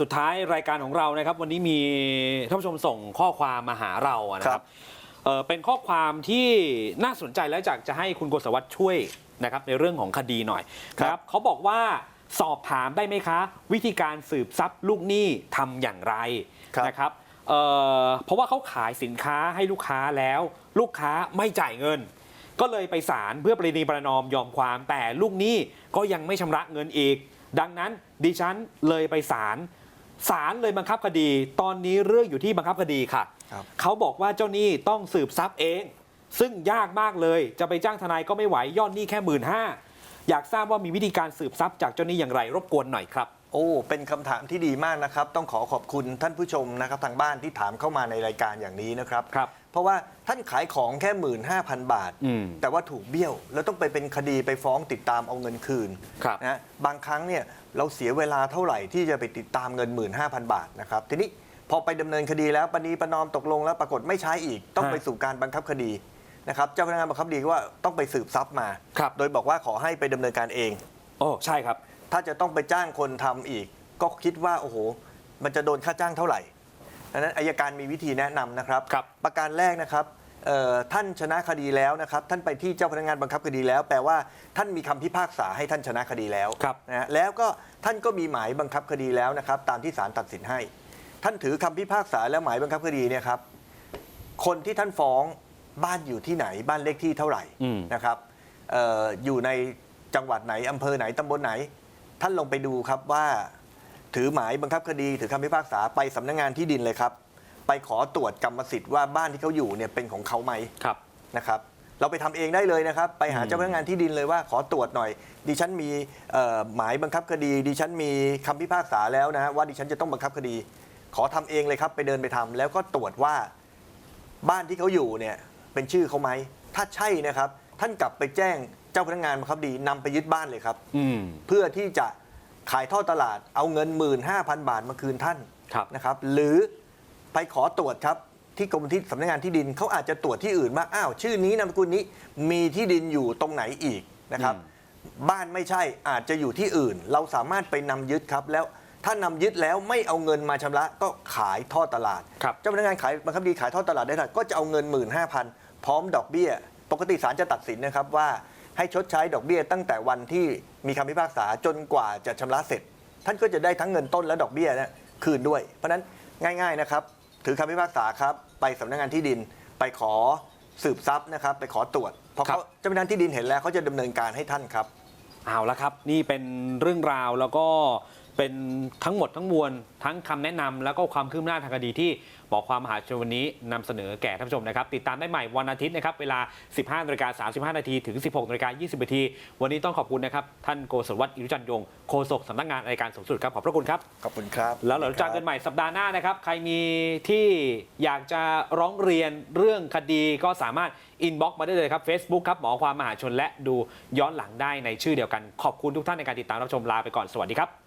สุดท้ายรายการของเรานะครับ วันนี้มีท่านผู้ชมส่งข้อความมาหาเราอะนะคครัรับบเอ่อเป็นข้อความที่น่าสนใจและอยากจะให้คุณโกศวัตช่วยนะครับในเรื่องของคดีหน่อยนะครับ เขาบอกว่าสอบถามได้ไหมคะ วิธีการสืบทรัพย์ลูกหนี้ทำอย่างไรครับ นะครับเอ่อเพราะว่าเขาขายสินค้าให้ลูกค้าแล้ว ลูกค้าไม่จ่ายเงิน ก็เลยไปศาลเพื่อประนีประนอมยอมความแต่ลูกหนี้ก็ยังไม่ชำระเงินอีก ดังนั้นดิฉันเลยไปศาลศาลเลยบังคับคดี ตอนนี้เรื่องอยู่ที่บังคับคดีค่ะ ครับเขาบอกว่าเจ้าหนี้ต้องสืบทรัพย์เอง ซึ่งยากมากเลยจะไปจ้างทนายก็ไม่ไหวยอดหนี้แค่หมื่นห้าอยากทราบว่ามีวิธีการสืบทรัพย์จากเจ้าหนี้อย่างไรรบกวนหน่อยครับ โอ้ เป็นคำถามที่ดีมากนะครับ ต้องขอขอบคุณท่านผู้ชมนะครับทางบ้านที่ถามเข้ามาในรายการอย่างนี้นะครับ ครับเพราะว่าท่านขายของแค่หมื่นห้าพันบาท อืมแต่ว่าถูกเบี้ยว แล้วต้องไปเป็นคดีไปฟ้องติดตามเอาเงินคืนครับ นะบางครั้งเนี่ยเราเสียเวลาเท่าไหร่ที่จะไปติดตามเงิน 15,000 บาทนะครับ ทีนี้พอไปดำเนินคดีแล้วปณีประนอมตกลงแล้วปรากฏไม่ใช้อีก ต้องฮะไปสู่การบังคับคดีนะครับเจ้าพนักงานบังคับคดีก็ว่าต้องไปสืบทรัพย์มา ครับ โดยบอกว่าขอให้ไปดำเนินการเอง โอ้ใช่ครับ ถ้าจะต้องไปจ้างคนทำอีก ก็คิดว่าโอ้โห มันจะโดนค่าจ้างเท่าไหร่ดังนั้นอายการมีวิธีแนะนำนะครับครับประการแรกนะครับเอ่อท่านชนะคดีแล้วนะครับ ท่านไปที่เจ้าพนักงานบังคับคดีแล้ว แปลว่าท่านมีคำพิพากษาให้ท่านชนะคดีแล้วครับนะฮะแล้วก็ท่านก็มีหมายบังคับคดีแล้วนะครับ ตามที่ศาลตัดสินให้ ท่านถือคำพิพากษาและหมายบังคับคดีเนี่ยครับ คนที่ท่านฟ้องบ้านอยู่ที่ไหน บ้านเลขที่เท่าไหร่อืมนะครับเอออยู่ในจังหวัดไหนอำเภอไหนตำบลไหน ท่านลงไปดูครับว่า ถือหมายบังคับคดีถือคำพิพากษาไปสำนักงานที่ดินเลยครับ ไปขอตรวจกรรมสิทธิ์ว่าบ้านที่เขาอยู่เนี่ยเป็นของเขาไหมครับนะครับ เราไปทำเองได้เลยนะครับ ไปหาอืมเจ้าพนักงานที่ดินเลยว่าขอตรวจหน่อย ดิฉันมีเอ่อหมายบังคับคดี ดิฉันมีคำพิพากษาแล้วนะฮะว่าดิฉันจะต้องบังคับคดี ขอทำเองเลยครับ ไปเดินไปทำแล้วก็ตรวจว่า บ้านที่เขาอยู่เนี่ยเป็นชื่อเขาไหม ถ้าใช่นะครับ ท่านกลับไปแจ้ง เจ้าพนักงานบังคับคดีนำไปยึดบ้านเลยครับ อืม เพื่อที่จะขายทอดตลาดเอาเงิน 15,000 บาทมาคืนท่านครับ นะครับ หรือไปขอตรวจครับ ที่กรมที่สำนักงานที่ดินเขาอาจจะตรวจที่อื่นว่าอ้าวชื่อนี้นามสกุลนี้มีที่ดินอยู่ตรงไหนอีกนะครับอืมบ้านไม่ใช่อาจจะอยู่ที่อื่น เราสามารถไปนำยึดครับ แล้วถ้านำยึดแล้วไม่เอาเงินมาชำระก็ขายทอดตลาด ครับ เจ้าพนักงานขายบังคับคดีขายทอดตลาดได้เท่าไหร่ก็จะเอาเงิน 15,000 พร้อมดอกเบี้ย ปกติศาลจะตัดสินนะครับว่า ให้ชดใช้ดอกเบี้ยตั้งแต่วันที่มีคำพิพากษาจนกว่าจะชำระเสร็จ ท่านก็จะได้ทั้งเงินต้นและดอกเบี้ยเนะคืนด้วย เพราะฉะนั้นง่ายๆนะครับ ถือคำพิพากษาครับไปสำนักงานที่ดินไปขอสืบทรัพย์นะครับไปขอตรวจพอครัเขาบเจ้าพนักงานที่ดินเห็นแล้วเขาจะดำเนินการให้ท่านครับ เอาละครับ นี่เป็นเรื่องราวแล้วก็ เป็นทั้งหมดทั้งมวลทั้งคำแนะนำแล้วก็ความคืบหน้าทางคดีที่บอกความมหาชนวันนี้นำเสนอแก่ท่านผู้ชมนะครับ ติดตามได้ใหม่วันอาทิตย์นะครับ เวลา 15นาฬิกา35 นาทีถึง 16นาฬิกา20นาทีวันนี้ต้องขอบคุณนะครับ ท่านโกศลวัฒน์อิรุจันยงโฆษกสำนักงานอัยการสูงสุดครับ ขอบพระคุณครับ ขอบคุณครับ แล้วเราเจอกันใหม่สัปดาห์หน้านะครับ ใครมีที่อยากจะร้องเรียนเรื่องคดีก็สามารถอินบ็อกมาได้เลยครับ Facebook ครับหมอความมหาชนและดูย้อนหลังได้ในชื่อเดียวกัน ขอบคุณทุกท่านในการติดตามรับชมลาไปก่อนสวัสดีครับ